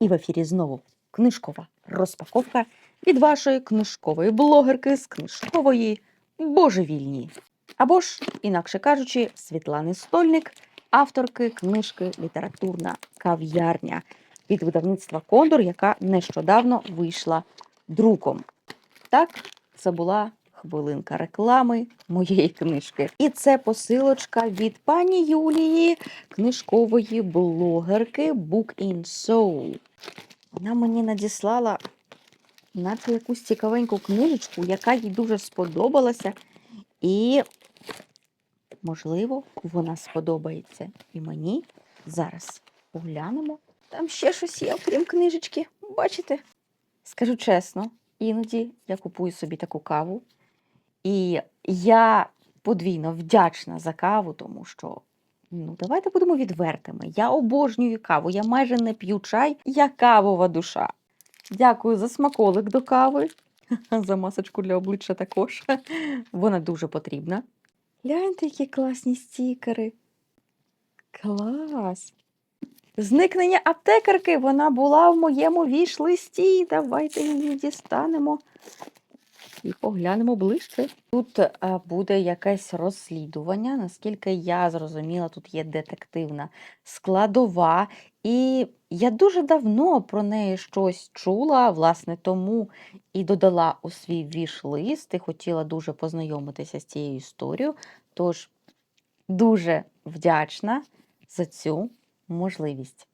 І в ефірі знову книжкова розпаковка від вашої книжкової блогерки з книжкової божевільні. Або ж, інакше кажучи, Світлани Стольник, авторки книжки Літературна кав'ярня від видавництва Кондор, яка нещодавно вийшла друком. Так, це була хвилинка реклами моєї книжки. І це посилочка від пані Юлії, книжкової блогерки Book in Soul. Вона мені надіслала наче якусь цікавеньку книжечку, яка їй дуже сподобалася. І, можливо, вона сподобається і мені. Зараз поглянемо. Там ще щось є, окрім книжечки. Бачите? Скажу чесно, іноді я купую собі таку каву. І я подвійно вдячна за каву, тому що, ну, давайте будемо відвертими. Я обожнюю каву, я майже не п'ю чай, я кавова душа. Дякую за смаколик до кави, за масочку для обличчя також. Вона дуже потрібна. Гляньте, які класні стікери. Клас! Зникнення аптекарки вона була в моєму віш-листі. Давайте її дістанемо і поглянемо ближче. Тут е, буде якесь розслідування. Наскільки я зрозуміла, тут є детективна складова. І я дуже давно про неї щось чула, власне, тому і додала у свій віш-лист і хотіла дуже познайомитися з цією історією. Тож дуже вдячна за цю можливість.